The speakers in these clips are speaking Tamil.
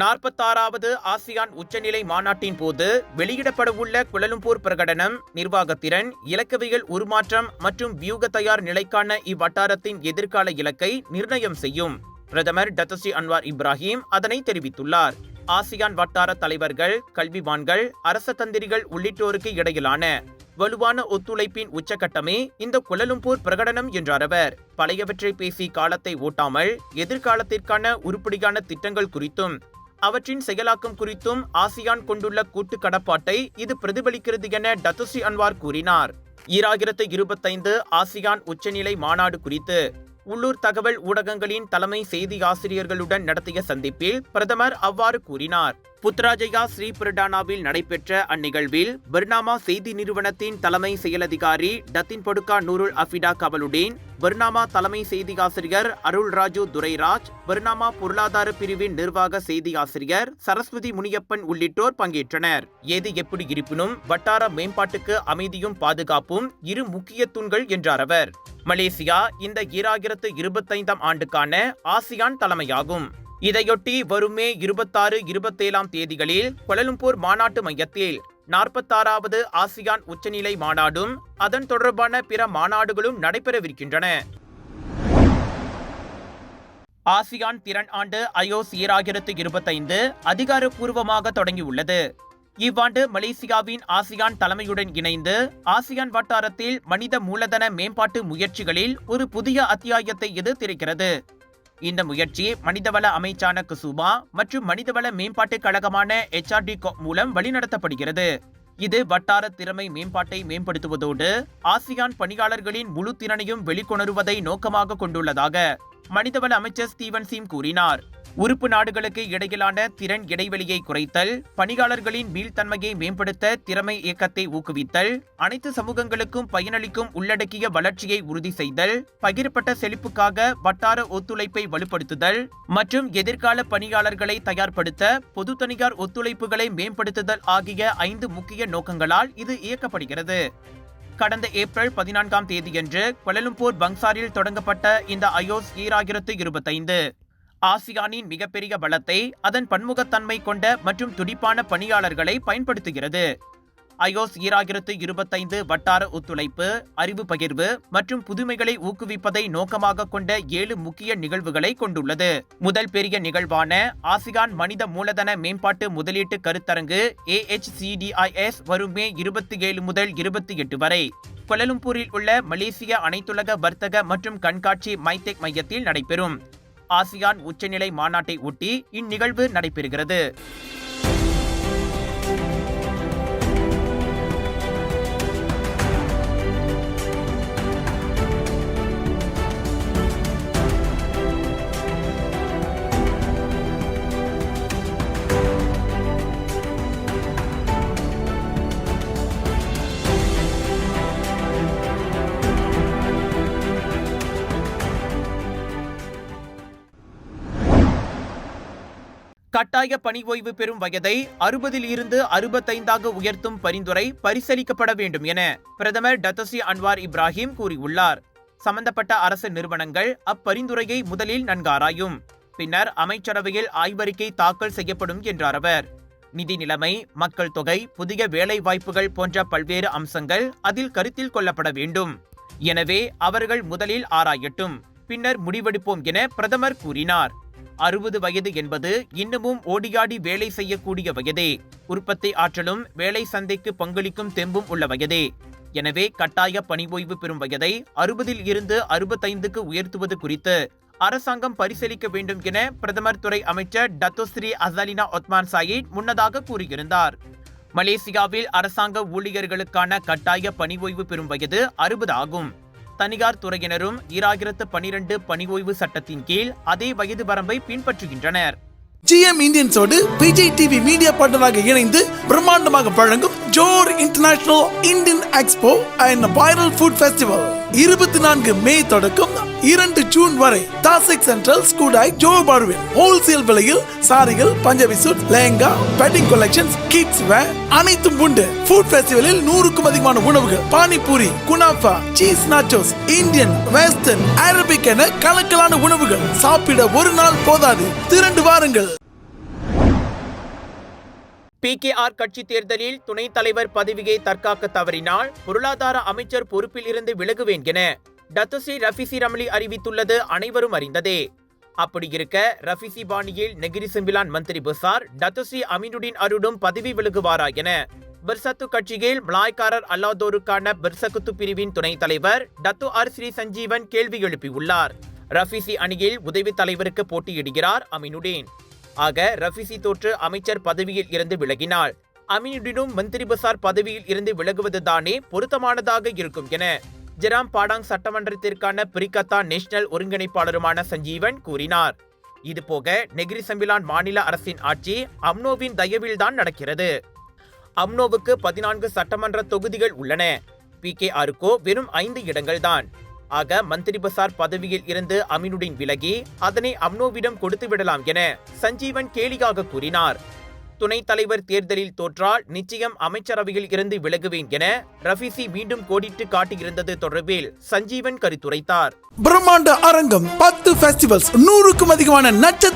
நாற்பத்தாறாவது ஆசியான் உச்சநிலை மாநாட்டின் போது வெளியிடப்படவுள்ள குலலும்பூர் பிரகடனம் நிர்வாகத்திறன் இலக்கவியல் உருமாற்றம் மற்றும் வியூக தயார் நிலைக்கான இவ்வட்டாரத்தின் எதிர்கால இலக்கை நிர்ணயம் செய்யும். பிரதமர் டத்தசி அன்வார் இப்ராஹிம் அதனை தெரிவித்துள்ளார். ஆசியான் வட்டார தலைவர்கள் கல்விவான்கள் அரச தந்திரிகள் உள்ளிட்டோருக்கு இடையிலான வலுவான ஒத்துழைப்பின் உச்சகட்டமே இந்த குலலும்பூர் பிரகடனம் என்றார் அவர். பழையவற்றை பேசி காலத்தை ஓட்டாமல் எதிர்காலத்திற்கான உருப்படியான திட்டங்கள் குறித்தும் அவற்றின் செயலாக்கம் குறித்தும் ஆசியான் கொண்டுள்ள கூட்டு கடப்பாட்டை இது பிரதிபலிக்கிறது என டத்துசி அன்வார் கூறினார். ஈராயிரத்து இருபத்தைந்து ஆசியான் உச்சநிலை மாநாடு குறித்து உள்ளூர் தகவல் ஊடகங்களின் தலைமை செய்தி ஆசிரியர்களுடன் நடத்திய சந்திப்பில் பிரதமர் அவ்வாறு கூறினார். புத்ராஜயா ஸ்ரீபிரடானாவில் நடைபெற்ற அந்நிகழ்வில் பர்னாமா செய்தி நிறுவனத்தின் தலைமை செயலதிகாரி Datin Paduka Nurul Afida Kamaludin Bernama தலைமை செய்தி ஆசிரியர் அருள் ராஜு துரைராஜ் பர்னாமா பொருளாதார பிரிவின் நிர்வாக செய்தி ஆசிரியர் சரஸ்வதி முனியப்பன் உள்ளிட்டோர் பங்கேற்றனர். எது எப்படி இருப்பினும் வட்டார மேம்பாட்டுக்கு அமைதியும் பாதுகாப்பும் இரு முக்கிய தூண்கள் என்றார் அவர். மலேசியா இந்த ஈராயிரத்து இருபத்தைந்தாம் ஆண்டுக்கான ஆசியான் தலைமையாகும். இதையொட்டி வரும் மே இருபத்தாறு இருபத்தேழாம் தேதிகளில் கொலலும்பூர் மாநாட்டு மையத்தில் நாற்பத்தாறாவது ஆசியான் உச்சநிலை மாநாடும் அதன் தொடர்பான பிற மாநாடுகளும் நடைபெறவிருக்கின்றன. ஆசியான் திறன் ஆண்டு அயோஸ் ஈராயிரத்து இருபத்தைந்து அதிகாரப்பூர்வமாக தொடங்கியுள்ளது. இவ்வாண்டு மலேசியாவின் ஆசியான் தலைமையுடன் இணைந்து ஆசியான் வட்டாரத்தில் மனித மூலதன மேம்பாட்டு முயற்சிகளில் ஒரு புதிய அத்தியாயத்தை இது திறக்கிறது இந்த முயற்சி மனிதவள அமைச்சான குசுமா மற்றும் மனிதவள மேம்பாட்டுக் கழகமான எச்ஆர்டி மூலம் வழிநடத்தப்படுகிறது. இது வட்டார திறமை மேம்பாட்டை மேம்படுத்துவதோடு ஆசியான் பணியாளர்களின் முழு திறனையும் வெளிக்கொணருவதை நோக்கமாக கொண்டுள்ளதாக மனிதவள அமைச்சர் ஸ்டீவன் சிம் கூறினார். உறுப்பு நாடுகளுக்கு இடையிலான திறன் இடைவெளியை குறைத்தல் பணியாளர்களின் மீள்தன்மையை மேம்படுத்த திறமை இயக்கத்தை ஊக்குவித்தல் அனைத்து சமூகங்களுக்கும் பயனளிக்கும் உள்ளடக்கிய வளர்ச்சியை உறுதி செய்தல் பகிரப்பட்ட செழிப்புக்காக வட்டார ஒத்துழைப்பை வலுப்படுத்துதல் மற்றும் எதிர்கால பணியாளர்களை தயார்படுத்த பொது தனியார் ஒத்துழைப்புகளை மேம்படுத்துதல் ஆகிய ஐந்து முக்கிய நோக்கங்களால் இது இயக்கப்படுகிறது. கடந்த ஏப்ரல் பதினான்காம் தேதியன்று கொலலும்பூர் பங்சாரில் தொடங்கப்பட்ட இந்த அயோஸ் ஈராயிரத்து இருபத்தைந்து. ஆசியானின் மிகப்பெரிய பலத்தை அதன் பன்முகத்தன்மை கொண்ட மற்றும் துடிப்பான பணியாளர்களை பயன்படுத்துகிறது. ஐஓஸ் ஈராயிரத்து இருபத்தைந்து வட்டார ஒத்துழைப்பு அறிவு பகிர்வு மற்றும் புதுமைகளை ஊக்குவிப்பதை நோக்கமாக கொண்ட ஏழு முக்கிய நிகழ்வுகளை கொண்டுள்ளது. முதல் பெரிய நிகழ்வான ஆசியான் மனித மூலதன மேம்பாட்டு முதலீட்டு கருத்தரங்கு ஏஹெச்சிடிஐஎஸ் வரும் மே இருபத்தி ஏழு முதல் இருபத்தி எட்டு வரை. கொலலும்பூரில் உள்ள மலேசிய அனைத்துலக வர்த்தக மற்றும் கண்காட்சி மைத்தேக் மையத்தில் நடைபெறும். ஆசியான் உச்சநிலை மாநாட்டை ஒட்டி இந்நிகழ்வு நடைபெறுகிறது. கட்டாய பணி ஓய்வு பெறும் வயதை அறுபதில் இருந்து அறுபத்தைந்தாக உயர்த்தும் பரிந்துரை பரிசீலிக்கப்பட வேண்டும் என பிரதமர் டத்தசி அன்வார் இப்ராஹிம் கூறியுள்ளார். சம்பந்தப்பட்ட அரசு நிறுவனங்கள் அப்பரிந்துரையை முதலில் நன்காராயும் பின்னர் அமைச்சரவையில் ஆய்வறிக்கை தாக்கல் செய்யப்படும் என்றார் அவர். நிதி நிலைமை மக்கள் தொகை புதிய வேலை வாய்ப்புகள் போன்ற பல்வேறு அம்சங்கள் அதில் கருத்தில் கொள்ளப்பட வேண்டும். எனவே அவர்கள் முதலில் ஆராயட்டும் பின்னர் முடிவெடுப்போம் என பிரதமர் கூறினார். அறுபது வயது என்பது இன்னமும் ஓடியாடி வேலை செய்யக்கூடிய வயதே. உற்பத்தி ஆற்றலும் வேலை சந்தைக்கு பங்களிக்கும் தெம்பும் உள்ள வயதே. எனவே கட்டாய பணி ஓய்வு பெறும் வயதை அறுபதில் இருந்து அறுபத்தைந்துக்கு உயர்த்துவது குறித்து அரசாங்கம் பரிசீலிக்க வேண்டும் என பிரதமர் துறை அமைச்சர் டத்தோஸ்ரீ அசாலினா ஒத்மான் சாயிட் முன்னதாக கூறியிருந்தார். மலேசியாவில் அரசாங்க ஊழியர்களுக்கான கட்டாய பணி ஓய்வு பெறும் வயது அறுபது ஆகும். தனியார் துறையினரும் ஈராயிரத்து பனிரெண்டு பணி ஓய்வு சட்டத்தின் கீழ் அதே வயது வரம்பை பின்பற்றுகின்றனர். ஜிஎம் இந்தியன்ஸோடு விஜய் டிவி மீடியா பார்ட்னராக இணைந்து பிரம்மாண்டமாக வழங்கும் Johor international Indian expo and viral food festival இருபத்தி நான்கு மே தொடக்கம். இரண்டு ஜூன் வரை தாசிக் சென்ட்ரல் ஸ்கூடாய் ஜோ பார்வில் ஹோல்சேல் விலையில் சாரிகள் Punjabi suit lehenga wedding collections kids wear அனைத்தும் உண்டு. ஃபுட் ஃபெஸ்டிவலில் நூறுக்கும் அதிகமான உணவுகள் panipuri kunafa cheese nachos Indian western Arabic என கலக்கலான உணவுகள். சாப்பிட ஒரு நாள் போதாது. திரண்டு வாருங்கள். பிகேஆர் கட்சி தேர்தலில் துணைத் தலைவர் பதவியை தற்காக்க தவறினால் பொருளாதார அமைச்சர் பொறுப்பில் இருந்து விலகுவேன் என டத்துஸ்ரீ ரஃபிசி ரமலி அறிவித்துள்ளது அனைவரும் அறிந்ததே. அப்படி இருக்க ரஃபிசி பாணியில் நெகிரி சிம்பிலான் மந்திரி புசார் டத்துஸ்ரீ அமீனுடின் அருடும் பதவி விலகுவாரா என பிர்சத்து கட்சியில் மலாய்க்காரர் அல்லாதோருக்கான பிர்சகுத்து பிரிவின் துணைத் தலைவர் டத்து ஆர் ஸ்ரீ சஞ்சீவன் கேள்வி எழுப்பியுள்ளார். ரஃபிசி அணியில் உதவி தலைவருக்கு போட்டியிடுகிறார் அமீனுடீன். ஆக ரஃபிசி தோற்று அமைச்சர் பதவியில் இருந்து விலகினார் அமீனுடினும் மந்திரி பசார் பதவியில் இருந்து விலகுவதுதானே பொருத்தமானதாக இருக்கும் என ஜெராம் பாடாங் சட்டமன்றத்திற்கான பிரிகத்தா நேஷனல் ஒருங்கிணைப்பாளருமான சஞ்சீவன் கூறினார். இதுபோக நெகிரி சம்பிலான் மாநில அரசின் ஆட்சி அம்னோவின் தயவில்தான் நடக்கிறது. அம்னோவுக்கு பதினான்கு சட்டமன்ற தொகுதிகள் உள்ளன. பி. கே. ஆருக்கோ வெறும் ஐந்து இடங்கள்தான். ஆக மந்திரி பசார் பதவியில் இருந்து அமீனுடன் விலகி அதனை அம்னோவிடம் கொடுத்து விடலாம் என சஞ்சீவன் கேலியாக கூறினார். துணைத் தலைவர் தேர்தலில் தோற்றால் நிச்சயம் அமைச்சரவையில் இருந்து விலகுவேன் என ரஃபிசி மீண்டும் கோடிட்டு காட்டியிருந்தது தொடர்பில் சஞ்சீவன் கருத்துரைத்தார். பிரம்மாண்ட அரங்கம் பத்து பெஸ்டிவல்ஸ் நூறுக்கும் அதிகமான நட்சத்திர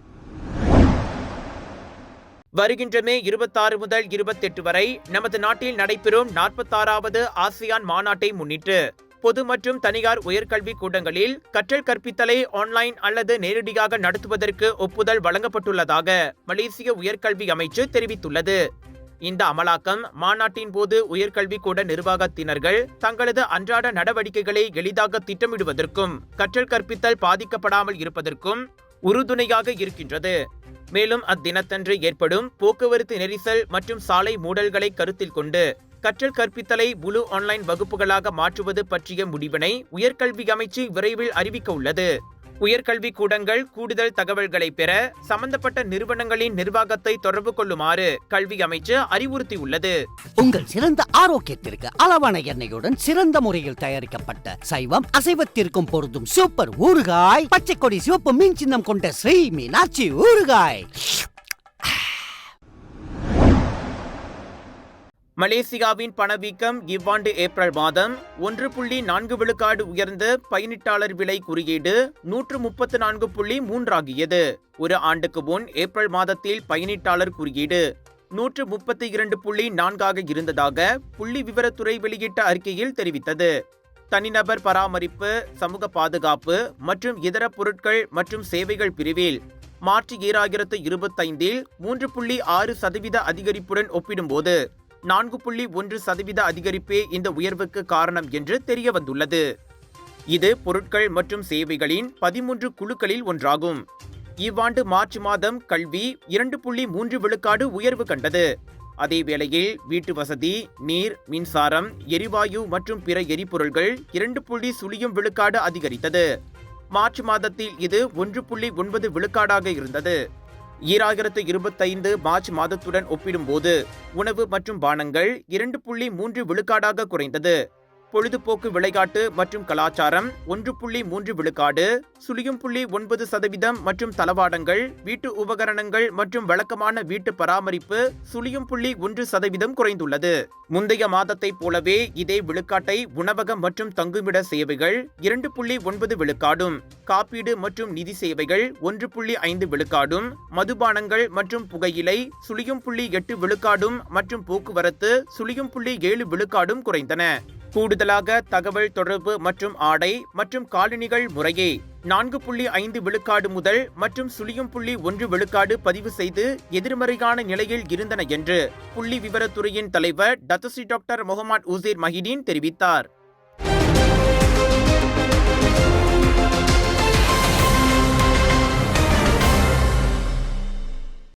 வருகின்ற மே இருபத்தாறு முதல் இருபத்தெட்டு வரை நமது நாட்டில் நடைபெறும் நாற்பத்தாறாவது ஆசியான் மாநாட்டை முன்னிட்டு பொது மற்றும் தனியார் உயர்கல்வி கூடங்களில் கற்றல் கற்பித்தலை ஆன்லைன் அல்லது நேரடியாக நடத்துவதற்கு ஒப்புதல் வழங்கப்பட்டுள்ளதாக மலேசிய உயர்கல்வி அமைச்சு தெரிவித்துள்ளது. இந்த அமலாக்கம் மாநாட்டின் போது உயர்கல்வி கூட நிர்வாகத்தினர்கள் தங்களது அன்றாட நடவடிக்கைகளை எளிதாக திட்டமிடுவதற்கும் கற்றல் கற்பித்தல் பாதிக்கப்படாமல் இருப்பதற்கும் உறுதுணையாக இருக்கின்றது. மேலும் அத்தினத்தன்று ஏற்படும் போக்குவரத்து நெரிசல் மற்றும் சாலை மூடல்களை கருத்தில் கொண்டு கற்றல் கற்பித்தலை முழு ஆன்லைன் வகுப்புகளாக மாற்றுவது பற்றிய முடிவினை உயர்கல்வி அமைச்சு விரைவில் அறிவிக்க உள்ளது. உயர்கல்வி கூடங்கள் கூடுதல் தகவல்களை பெற சம்பந்தப்பட்ட நிறுவனங்களின் நிர்வாகத்தை தொடர்பு கொள்ளுமாறு கல்வி அமைச்சு அறிவுறுத்தியுள்ளது. உங்கள் சிறந்த ஆரோக்கியத்திற்கு அளவான எண்ணெயுடன் சிறந்த முறையில் தயாரிக்கப்பட்ட சைவம் அசைவத்திற்கும் பொருந்தும் சூப்பர் ஊறுகாய் பச்சை கொடி சிவப்பு மீன் சின்னம் கொண்ட ஸ்ரீ மீனாட்சி ஊறுகாய். மலேசியாவின் பணவீக்கம் இவ்வாண்டு ஏப்ரல் மாதம் ஒன்று புள்ளி நான்கு விழுக்காடு உயர்ந்து பயணிட்டாளர் விலை குறியீடு நூற்று முப்பத்து நான்கு புள்ளி மூன்றாகியது. ஒரு ஆண்டுக்கு முன் ஏப்ரல் மாதத்தில் பயணிட்டாளர் குறியீடு நூற்று முப்பத்தி இரண்டு புள்ளி நான்காக இருந்ததாக புள்ளி விவரத்துறை வெளியிட்ட அறிக்கையில் தெரிவித்தது. தனிநபர் பராமரிப்பு சமூக பாதுகாப்பு மற்றும் இதர பொருட்கள் மற்றும் சேவைகள் பிரிவில் மார்ச் ஈராயிரத்து இருபத்தைந்தில் மூன்று புள்ளி ஆறு சதவீத அதிகரிப்புடன் ஒப்பிடும்போது நான்கு புள்ளி ஒன்று சதவீத அதிகரிப்பே இந்த உயர்வுக்கு காரணம் என்று தெரிய வந்துள்ளது இது பொருட்கள் மற்றும் சேவைகளின் பதிமூன்று குழுக்களில் ஒன்றாகும். இவ்வாண்டு மார்ச் மாதம் கல்வி இரண்டு புள்ளி மூன்று விழுக்காடு உயர்வு கண்டது. அதே வேளையில் வீட்டு வசதி நீர் மின்சாரம் எரிவாயு மற்றும் பிற எரிபொருள்கள் இரண்டு புள்ளி சுழியும் விழுக்காடு அதிகரித்தது. மார்ச் மாதத்தில் இது ஒன்று புள்ளி ஒன்பது விழுக்காடாக இருந்தது. ஈராயிரத்து இருபத்தைந்து மார்ச் மாதத்துடன் ஒப்பிடும்போது உணவு மற்றும் பானங்கள் இரண்டு புள்ளி மூன்று விழுக்காடாக குறைந்தது. பொழுதுபோக்கு விளையாட்டு மற்றும் கலாச்சாரம் ஒன்று புள்ளி மூன்று விழுக்காடு சுழியும் புள்ளி ஒன்பது சதவீதம் மற்றும் தளவாடங்கள் வீட்டு உபகரணங்கள் மற்றும் வழக்கமான வீட்டு பராமரிப்பு சுழியும் புள்ளி ஒன்று சதவீதம் குறைந்துள்ளது. முந்தைய மாதத்தைப் போலவே இதே விழுக்காட்டை உணவகம் மற்றும் தங்குமிட சேவைகள் இரண்டு புள்ளி ஒன்பது விழுக்காடும் காப்பீடு மற்றும் நிதி சேவைகள் ஒன்று புள்ளி ஐந்து விழுக்காடும் மதுபானங்கள் மற்றும் புகையிலை சுழியும் புள்ளி எட்டு விழுக்காடும் மற்றும் போக்குவரத்து சுழியும் புள்ளி ஏழு விழுக்காடும் குறைந்தன. கூடுதலாக தகவல் தொடர்பு மற்றும் ஆடை மற்றும் காலணிகள் முறையே. நான்கு புள்ளி ஐந்து விழுக்காடு முதல் மற்றும் சுழியும் புள்ளி ஒன்று விழுக்காடு பதிவு செய்து எதிர்மறையான நிலையில் இருந்தன என்று புள்ளி விவரத்துறையின் தலைவர் Dato' Sri doctor Mohamad Uzir Mahidin தெரிவித்தார்.